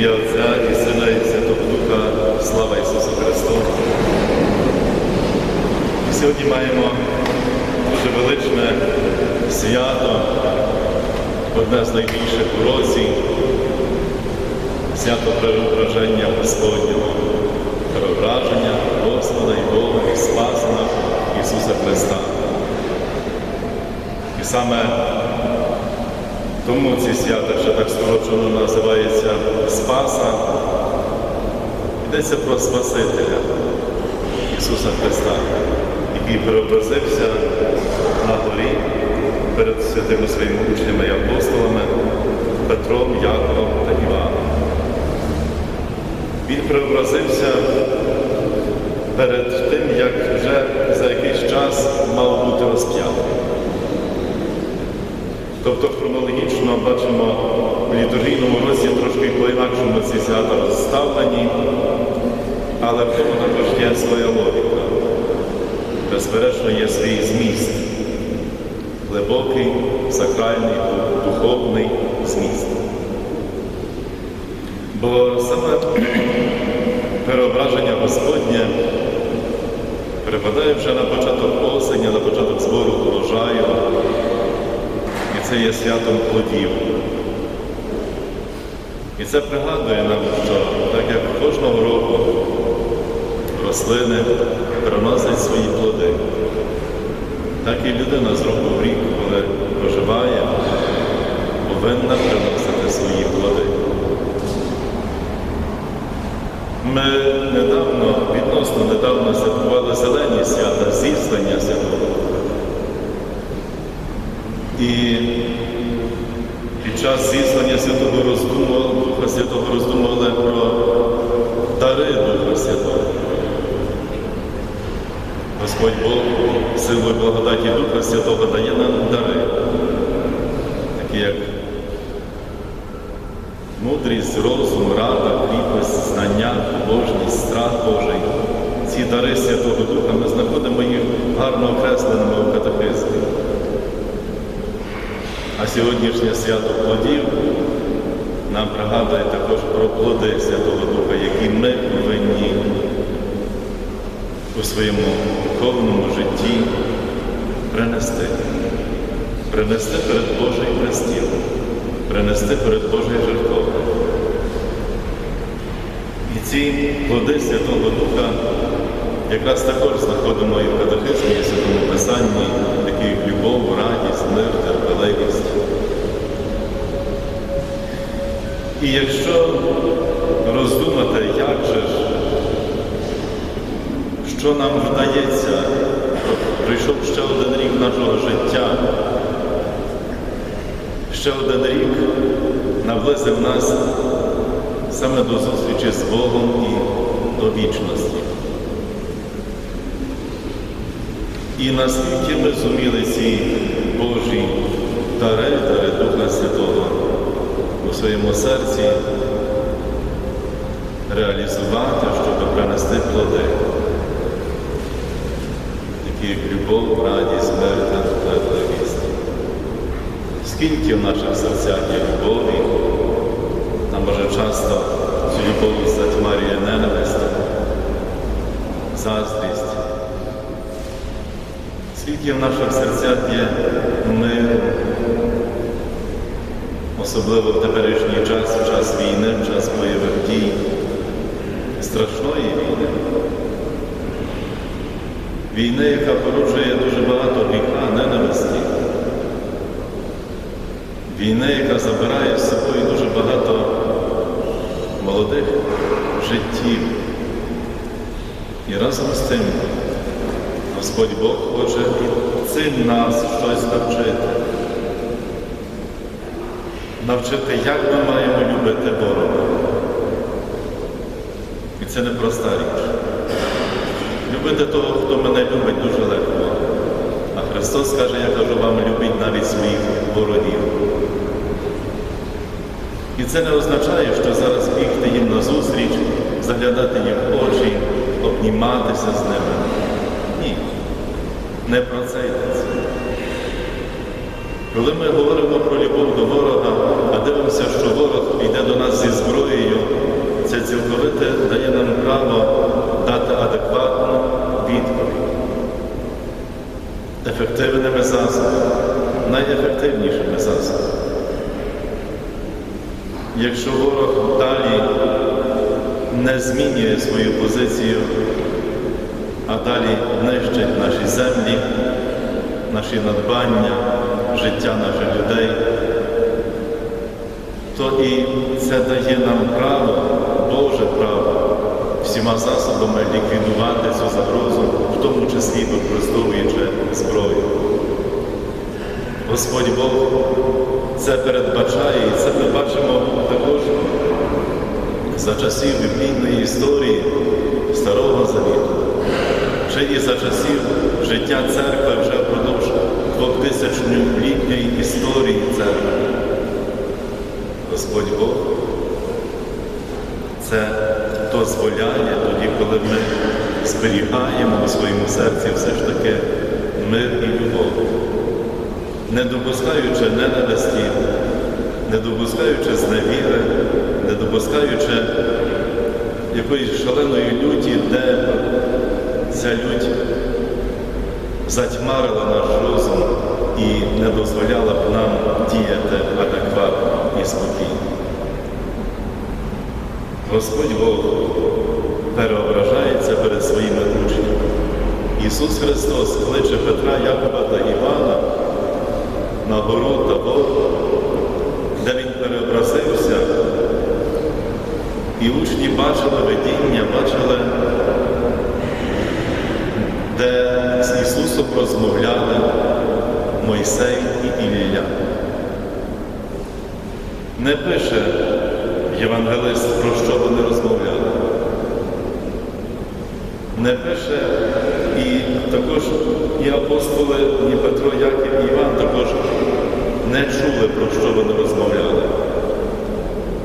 ім'я Отця і Сина і Святого Духа, слава Ісусу Христу. Сьогодні маємо дуже величне свято, одне з найбільших у році, свято преображення Господнього, преображення Господа і Бога і Спаса Ісуса Христа. І саме тому ці свята, що так скорочено називається Спаса, йдеться про Спасителя Ісуса Христа, який преобразився на горі перед святими своїми учнями і апостолами Петром, Яковом та Іваном. Він преобразився перед тим, як вже за якийсь час мав бути розп'ятий. Тобто хронологічно бачимо в літургійному році трошки по-інакшому ці свята розставлені, але в тому також є своя логіка. Безперечно, є свій зміст, глибокий, сакральний, духовний зміст. Бо саме переображення Господнє припадає вже на початок осені, на початок збору урожаю. І це є святом плодів. І це пригадує нам, що так як кожного року рослини приносять свої плоди, так і людина з року в рік, коли проживає, повинна приносити свої плоди. Ми недавно, відносно недавно святкували зелені свята, зіслання святого. Під час зіслання Святого роздумували, Духа Святого роздумували про дари Духа Святого. Господь Бог силою благодаті Духа Святого дає нам дари, такі як мудрість, розум, рада, кріпость, знання, побожність, страх Божий. Ці дари Святого Духа ми знаходимо їх гарно окресленими у катехизмі. А сьогоднішнє свято плодів нам пригадує також про плоди Святого Духа, які ми повинні у своєму духовному житті принести. Принести перед Божий престіл, принести перед Божий жертовник. І ці плоди Святого Духа якраз також знаходимо і в катехизмі, і в Святому Писанні, такі як любов, радість, мир, терпеливість. І якщо роздумати, як же ж, що нам вдається, прийшов ще один рік нашого життя, ще один рік наблизив нас саме до зустрічі з Богом і до вічності. І наскільки ми зуміли ці Божі дари, дари Духа Святого у своєму серці реалізувати, щоб принести плоди, такі як любов, радість, мир та терпеливість. Скільки в наших серцях є любові, а може часто цю любов затьмарює ненависть, заздрість. Скільки в наших серцях є миру, особливо в теперішній час, в час війни, в час бойових дій, страшної війни. Війни, яка породжує дуже багато гріха, ненависті. Війни, яка забирає з собою дуже багато молодих життів. І разом з тим Господь Бог хоче цим нас щось навчити. Навчити, як ми маємо любити ворога. І це не проста річ. Любити того, хто мене любить, дуже легко. А Христос каже, я кажу вам, любіть навіть своїх ворогів. І це не означає, що зараз бігти їм назустріч, заглядати їм в очі, обніматися з ними. Ні. Не про це йдеться. Коли ми говоримо про любов до ворога, а дивимося, що ворог йде до нас зі зброєю, це цілковите дає нам право дати адекватну відповідь. Ефективними засобами, найефективнішими засобами. Якщо ворог далі не змінює свою позицію, а далі нищить наші землі, наші надбання, життя наших людей, то і це дає нам право, Боже право, всіма засобами ліквідувати цю загрозу, в тому числі використовуючи зброю. Господь Бог це передбачає, і це ми бачимо також за часів біблійної історії Старого Завіту, ще і за часів життя церкви вже впродовж двохтисячолітньої історії церкви. Господь Бог це дозволяє тоді, коли ми зберігаємо у своєму серці все ж таки мир і любов, не допускаючи ненависті, не допускаючи зневіри, не допускаючи якоїсь шаленої люті, де ця лють затьмарила наш розум і не дозволяла б нам діяти адекватно і спокійно. Господь Бог переображається перед своїми учнями. Ісус Христос кличе Петра, Якова та Івана на гору Табор, де Він переобразився, і учні бачили видіння, бачили, де з Ісусом розмовляли Мойсей і Ілля. Не пише євангелист, про що вони розмовляли. Не пише і також і апостоли, і Петро, Яків, і Іван також не чули, про що вони розмовляли.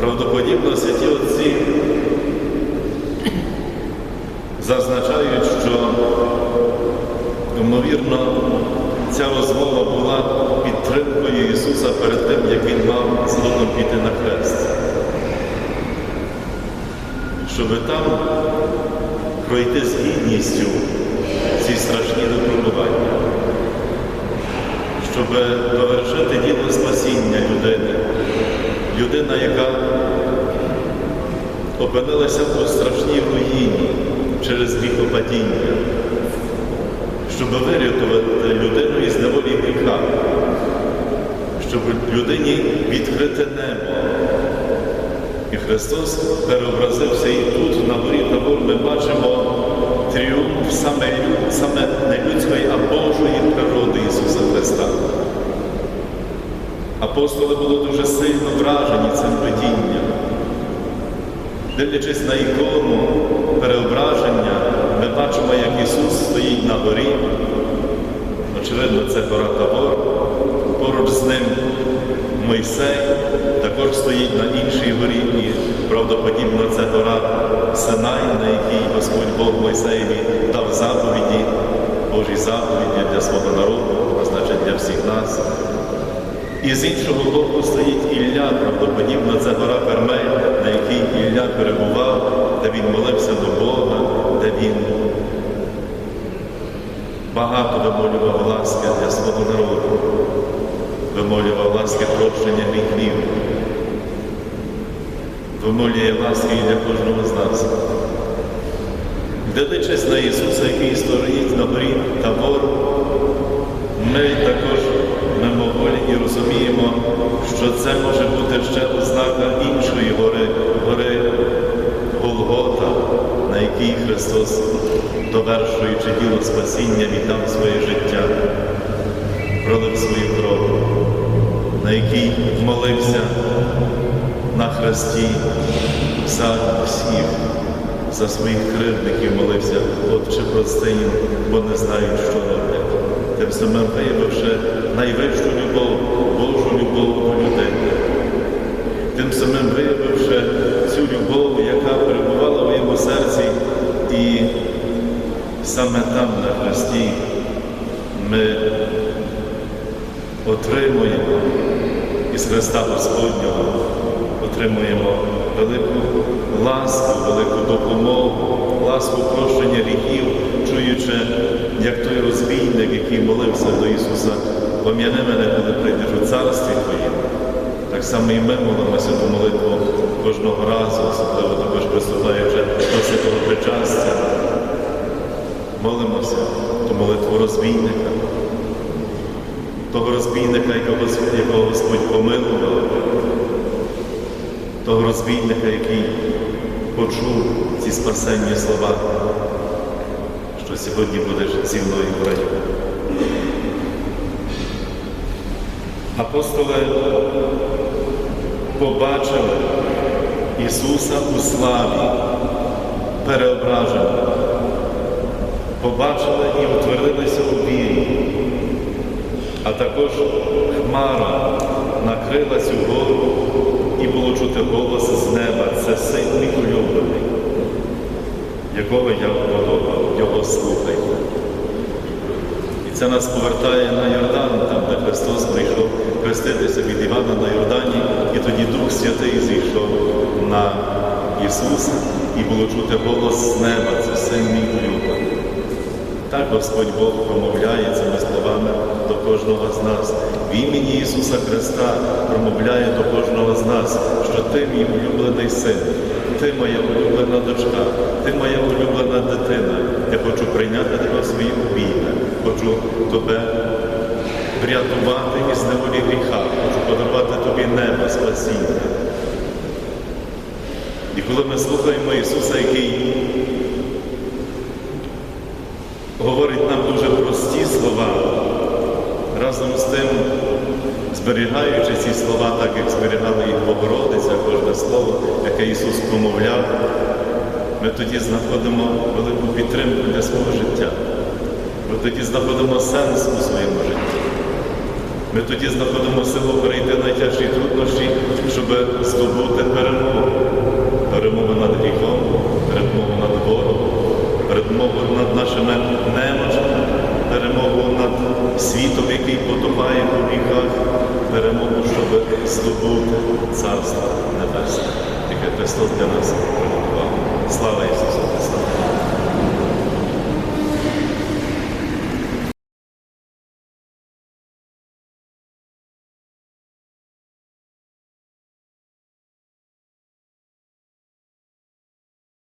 Правдоподібно святі Отці зазначають, що, ймовірно, ця розмова була підтримкою Ісуса перед тим, як Він мав згодом піти на хрест. Щоб там пройти з гідністю ці страшні випробування, щоб довершити діло спасіння людини, людина, яка опинилася у страшній руїні через гріхопадіння, щоб вирятувати людину із неволі гріха, щоб людині відкрити небо. І Христос переобразився і тут, на горі Табор, ми бачимо тріумф саме, саме не людської, а Божої природи Ісуса Христа. Апостоли були дуже сильно вражені цим видінням. Дивлячись на ікону переображення, бачимо, як Ісус стоїть на горі. Очевидно, це гора Табор. Поруч з ним Мойсей також стоїть на іншій горі, і правдоподібно це гора Синай, на якій Господь Бог Мойсеєві дав заповіді, Божі заповіді для свого народу, а значить для всіх нас. І з іншого боку стоїть Ілля, правдоподібно це гора Кармель, на якій Ілля перебував, де він молився до Бога, де він багато вимолював ласки для свого народу, вимолював ласки прощення гріхів, вимолює ласки і для кожного з нас. Дивлячись на Ісуса, який стоїть на горі Табор, ми також мимоволі і розуміємо, що це може бути ще ознака іншої гори, гори Голгота, на якій Христос, довершуючи діло спасіння, віддав своє життя, пролив свою кров, на якій молився на хресті за всіх, за своїх кривдників молився, Отче прости бо не знають, що роблять. Тим самим виявивши найвищу любов, Божу любов до людини. Тим самим виявивши цю любов, яка перебувала в його серці, і саме там на хресті ми отримуємо із Христа Господнього отримуємо велику ласку, велику допомогу, ласку прощення гріхів, чуючи, як той розбійник, який молився до Ісуса, пом'яни мене, коли прийдеш у царстві Твоїм. Так само і ми молимося ту молитву кожного разу, особливо також приступаючи до святого причастя. Молимося ту молитву розбійника, того розбійника, якого, Господь помилував, того розбійника, який почув ці спасенні слова, що сьогодні будеш зі мною в раю. Апостоли побачили Ісуса у славі, переображеного, побачили і утвердилися у вірі, а також хмара накрила цю гору і було чути голос з неба. Це син мій улюблений, якого я вподобав, його слухайте. І це нас повертає на Йордан, там, де Христос прийшов хреститися від Івана на Йордані, і тоді Дух Святий зійшов на Ісуса, і було чути голос з неба, це син мій улюблений. Так Господь Бог промовляє цими словами до кожного з нас. В імені Ісуса Христа промовляє до кожного з нас, що ти мій улюблений син, ти моя улюблена дочка, ти моя улюблена дитина. Я хочу прийняти тебе в свої обійми, хочу тебе врятувати із неволі гріха, хочу подарувати тобі небо, спасіння. І коли ми слухаємо Ісуса, який говорить нам дуже прості слова, разом з тим, зберігаючи ці слова, так як зберігала їх Богородиця, кожне слово, яке Ісус промовляв, ми тоді знаходимо велику підтримку для свого життя. Ми тоді знаходимо сенс у своєму житті. Ми тоді знаходимо силу перейти найтяжчі труднощі, щоб здобути перемогу. Перемогу над гріхом, перемогу над ворогом, нашими немочами, перемогу над світом, який потопає у віках, перемогу, щоб здобути Царство Небесне, яке Христос для нас приготував. Слава Ісусу!